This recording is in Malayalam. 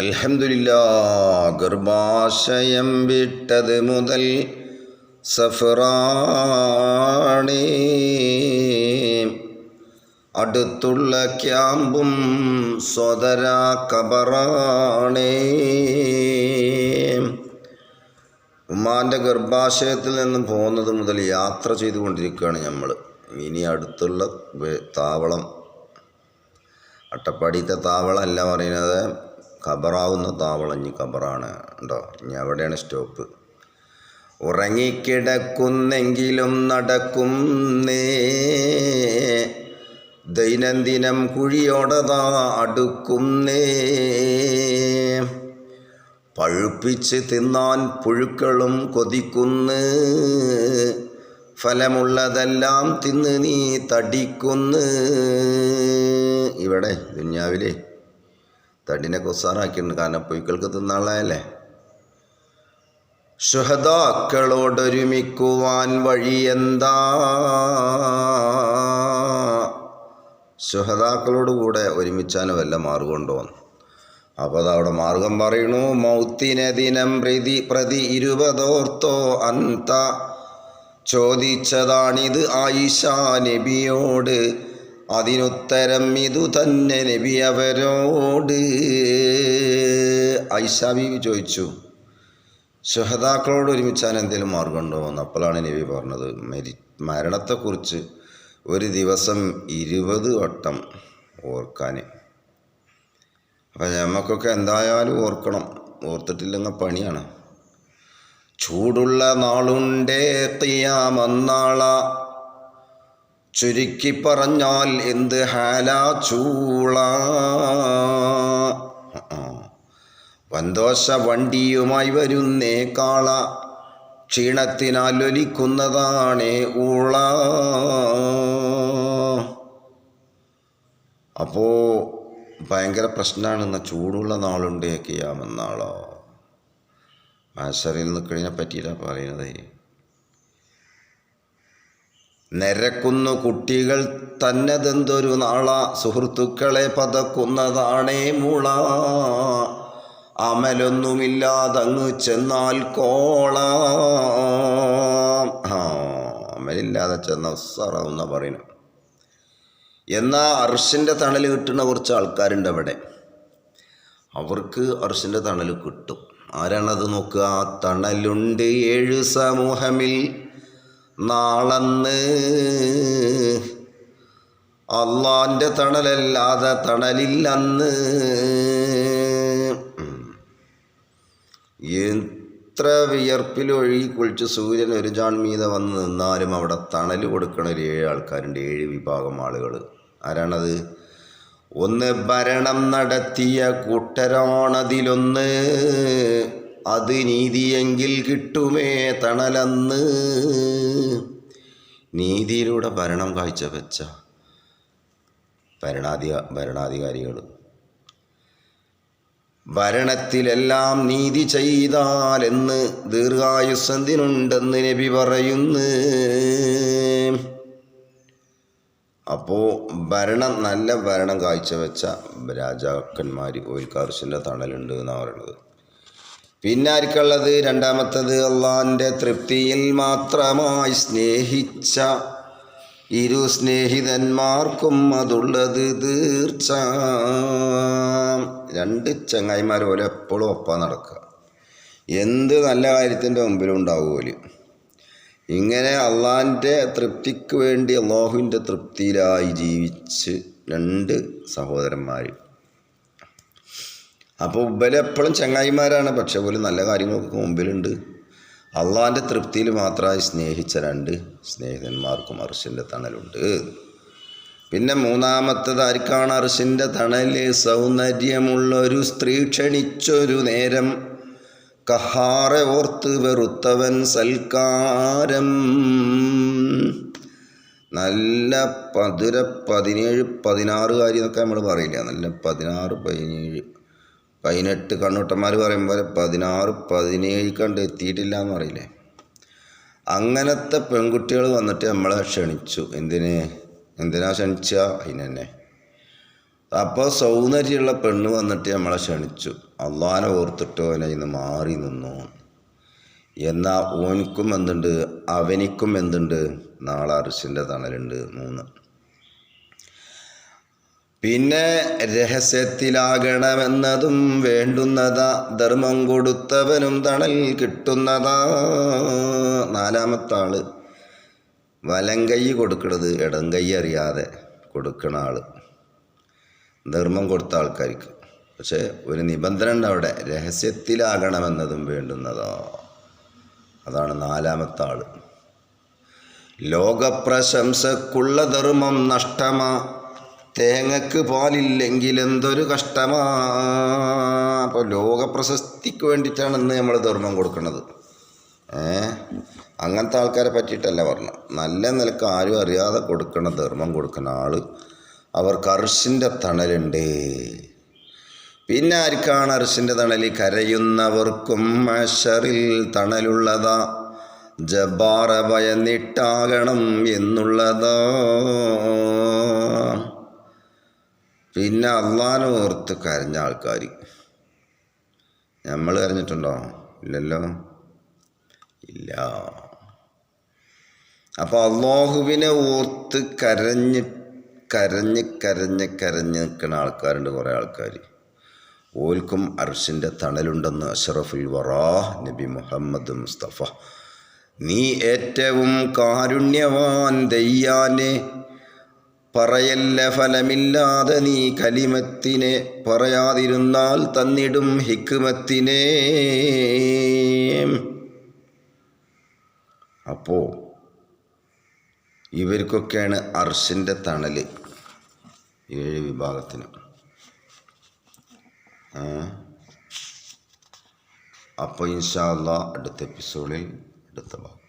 അൽഹംദുലില്ലാ ഗർഭാശയം വിട്ടത് മുതൽ സഫറാണി. അടുത്തുള്ള ക്യാമ്പും സ്വതര കബറാണി. ഉമ്മാന്റെ ഗർഭാശയത്തിൽ നിന്ന് പോകുന്നത് മുതൽ യാത്ര ചെയ്തുകൊണ്ടിരിക്കുകയാണ് നമ്മൾ ഇനി അടുത്തുള്ള താവളം. അട്ടപ്പാടിയത്തെ താവളം അല്ല പറയുന്നത്. ഖബറാവുന്ന താവളഞ്ഞ് ഖബറാണ് ഉണ്ടോ ഇനി അവിടെയാണ് സ്റ്റോപ്പ്. ഉറങ്ങിക്കിടക്കുന്നെങ്കിലും നടക്കുന്നേ. ദൈനംദിനം കുഴിയോടതാ അടുക്കുന്നേ. പഴുപ്പിച്ച് തിന്നാൻ പുഴുക്കളും കൊതിക്കുന്ന്. ഫലമുള്ളതെല്ലാം തിന്ന് നീ തടിക്കുന്ന്. ഇവിടെ ദുന്യാവിലെ തടിനെ കൊസാറാക്കിയിട്ടുണ്ട് കാരണം പൊയ്ക്കൾക്ക് തിന്നാളായല്ലേ ശുഹദാക്കളോടൊരുമിക്കുവാൻ വഴിയെന്താ ശുഹദാക്കളോട് കൂടെ ഒരുമിച്ചാനും വല്ല മാർഗമുണ്ടോ അപ്പോൾ അതവിടെ മാർഗം പറയണു മൗത്തിനെ ദിനം പ്രതി പ്രതി ഇരുപതോർത്തോ അന്ത? ചോദിച്ചതാണിത് ആയിഷ നബിയോട്. അതിനുത്തരം ഇതു തന്നെ നബി അവരോട്. ബീവി ചോദിച്ചു ശഹദാക്കളോട് ഒരുമിച്ചാൻ എന്തെങ്കിലും മാർഗമുണ്ടോ എന്ന്. അപ്പോഴാണ് നബി പറഞ്ഞത് മരി മരണത്തെക്കുറിച്ച് ഒരു ദിവസം ഇരുപത് വട്ടം ഓർക്കാൻ. അപ്പം നമുക്കൊക്കെ എന്തായാലും ഓർക്കണം. ഓർത്തിട്ടില്ലെങ്കിൽ പണിയാണ്. ചൂടുള്ള നാളുണ്ടേ തീയാമന്നാള ചുരുക്കി പറഞ്ഞാൽ എന്ത് ഹാലാ ചൂള. വന്തോഷ വണ്ടിയുമായി വരുന്നേ കാള ക്ഷീണത്തിനാൽ ഒലിക്കുന്നതാണേ ഊള. അപ്പോൾ ഭയങ്കര പ്രശ്നമാണ് എന്നാൽ ചൂടുള്ള നാളുണ്ട് ചെയ്യാമെന്നാളോ നിൽക്കഴിഞ്ഞാൽ നിൽക്കണതിനെ പറ്റിയില്ല പറയുന്നത്. നിരക്കുന്നു കുട്ടികൾ തന്നതെന്തൊരു നാള? സുഹൃത്തുക്കളെ പതക്കുന്നതാണേ മുള. അമലൊന്നുമില്ലാതങ്ങ് ചെന്നാൽ കോള. അമലില്ലാതെ ചെന്ന സറന്ന പറയുന്നു എന്നാൽ അർഷിന്റെ തണൽ കിട്ടുന്ന കുറച്ച് ആൾക്കാരുണ്ട് അവിടെ. അവർക്ക് അർഷിന്റെ തണൽ കിട്ടും. ആരാണത് നോക്കുക? തണലുണ്ട് ഏഴ് സമൂഹമിൽ നാളന്ന്. അള്ളാന്റെ തണലല്ലാതെ തണലില്ലെന്ന്. എത്ര വിയർപ്പിലൊഴുകി കുളിച്ച് സൂര്യൻ ഒരു ജാൺ മീതെ വന്ന് നിന്നാലും അവിടെ തണൽ കൊടുക്കണ ഒരു ഏഴ് ആൾക്കാരുണ്ട് ഏഴ് വിഭാഗം ആളുകൾ ആരാണത്? ഒന്ന് ഭരണം നടത്തിയ കൂട്ടരാണതിലൊന്ന്. അത് നീതിയെങ്കിൽ കിട്ടുമേ തണലന്ന്. നീതിയിലൂടെ ഭരണം കാഴ്ചവെച്ച ഭരണാധിക ഭരണാധികാരികൾ. ഭരണത്തിലെല്ലാം നീതി ചെയ്താലെന്ന് ദീർഘായുസന്തിനുണ്ടെന്ന് നബി പറയുന്നു. അപ്പോൾ ഭരണം നല്ല ഭരണം കാഴ്ചവെച്ച രാജാക്കന്മാർ ഓൽക്കാർഷിന്റെ തണലുണ്ട് എന്നാണ് പറയുന്നത്. പിന്നെ ആർക്കുള്ളത് രണ്ടാമത്തത് അള്ളാന്റെ തൃപ്തിയിൽ മാത്രമായി സ്നേഹിച്ച ഇരു സ്നേഹിതന്മാർക്കും അതുള്ളത് തീർച്ച. രണ്ട് ചങ്ങായിമാർ പോലെ എപ്പോഴും ഒപ്പം നടക്കുക. എന്ത് നല്ല കാര്യത്തിന്റെ മുമ്പിലും ഉണ്ടാവുമല്ലോ ഇങ്ങനെ അള്ളാന്റെ തൃപ്തിക്ക് വേണ്ടി അള്ളാഹുവിന്റെ തൃപ്തിയിലായി ജീവിച്ച് രണ്ട് സഹോദരന്മാർ അപ്പോൾ ഇവരെപ്പോഴും ചങ്ങായിമാരാണ്. പക്ഷെ പോലും നല്ല കാര്യങ്ങളൊക്കെ മുമ്പിലുണ്ട്. അള്ളാന്റെ തൃപ്തിയിൽ മാത്രമായി സ്നേഹിച്ച രണ്ട് സ്നേഹിതന്മാർക്കും അർഷിന്റെ തണലുണ്ട്. പിന്നെ മൂന്നാമത്തത് ആർക്കാണ് അർഷിന്റെ തണൽ? സൗന്ദര്യമുള്ളൊരു സ്ത്രീ ക്ഷണിച്ചൊരു നേരം. കഹാറെ ഓർത്ത് വെറുത്തവൻ സൽക്കാരം. നല്ല പതിര പതിനേഴ് പതിനാറ് കാര്യം എന്നൊക്കെ നമ്മൾ പറയില്ല. നല്ല പതിനാറ് പതിനേഴ് പതിനെട്ട് കണ്ണൂട്ടന്മാർ പറയുമ്പോൾ പതിനാറ് പതിനേഴ് കണ്ട് എത്തിയിട്ടില്ല എന്ന് പറയില്ലേ? അങ്ങനത്തെ പെൺകുട്ടികൾ വന്നിട്ട് നമ്മളെ ക്ഷണിച്ചു. എന്തിന്? എന്തിനാ ക്ഷണിച്ച? അതിനെന്നെ അപ്പോൾ സൗന്ദര്യമുള്ള പെണ്ണ് വന്നിട്ട് നമ്മളെ ക്ഷണിച്ചു. അള്ളാനെ ഓർത്തിട്ടോ ഇന്ന് മാറി നിന്നു? എന്നാൽ ഓനിക്കും എന്തുണ്ട്? അവനിക്കും എന്തുണ്ട്? നാളെ അർഷിന്റെ തണലുണ്ട്. മൂന്ന്. പിന്നെ രഹസ്യത്തിലാകണമെന്നതും വേണ്ടുന്നതാ. ധർമ്മം കൊടുത്തവനും തണൽ കിട്ടുന്നതാ. നാലാമത്തെ ആൾ വലം കൈ കൊടുക്കണത് ഇടം കൈ അറിയാതെ കൊടുക്കണ ആൾ. ധർമ്മം കൊടുത്ത ആൾക്കാർക്ക്. പക്ഷേ ഒരു നിബന്ധന ഉണ്ട് അവിടെ. രഹസ്യത്തിലാകണമെന്നതും വേണ്ടുന്നതാ. അതാണ് നാലാമത്തെ ആൾ ലോകപ്രശംസക്കുള്ള ധർമ്മം നഷ്ടമാ. തേങ്ങക്ക് പാലില്ലെങ്കിൽ എന്തൊരു കഷ്ടമാ? അപ്പോൾ ലോകപ്രശസ്തിക്ക് വേണ്ടിയിട്ടാണ് ഇന്ന് നമ്മൾ ധർമ്മം കൊടുക്കുന്നത്. അങ്ങനത്തെ ആൾക്കാരെ പറ്റിയിട്ടല്ല പറഞ്ഞു നല്ല നിലയ്ക്ക് ആരും അറിയാതെ കൊടുക്കണ ധർമ്മം കൊടുക്കുന്ന ആൾ അവർ അർഷിന്റെ തണലുണ്ട്. പിന്നെ ആർക്കാണ് അർഷിന്റെ തണൽ കരയുന്നവർക്കും മഷറിൽ തണലുള്ളതാ. ജബാറ ഭയന്നിട്ടാകണം എന്നുള്ളതാ. പിന്നെ അള്ളാഹാനെ ഓർത്ത് കരഞ്ഞ ആൾക്കാർ നമ്മൾ കരഞ്ഞിട്ടുണ്ടോ? ഇല്ലല്ലോ. ഇല്ല. അപ്പോൾ അള്ളാഹുവിനെ ഓർത്ത് കരഞ്ഞ് കരഞ്ഞ് കരഞ്ഞ് കരഞ്ഞ് നിൽക്കുന്ന ആൾക്കാരുണ്ട് കുറേ ആൾക്കാർ ഓൽക്കും അർഷിന്റെ തണലുണ്ടെന്ന് അഷറഫുൽ വറാ നബി മുഹമ്മദ് മുസ്തഫ. നീ ഏറ്റവും കാരുണ്യവാൻ ദയ്യാനെ പറയല്ല ഫലമില്ലാതെ നീ കലിമത്തിനെ പറയാതിരുന്നാൽ തന്നിടും ഹിക്കുമത്തിനെ അപ്പോൾ ഇവർക്കൊക്കെയാണ് അർഷിന്റെ തണൽ ഏഴ് വിഭാഗത്തിന്. അപ്പോൾ ഇൻഷാല്ല അടുത്ത എപ്പിസോഡിൽ അടുത്ത ഭാഗം.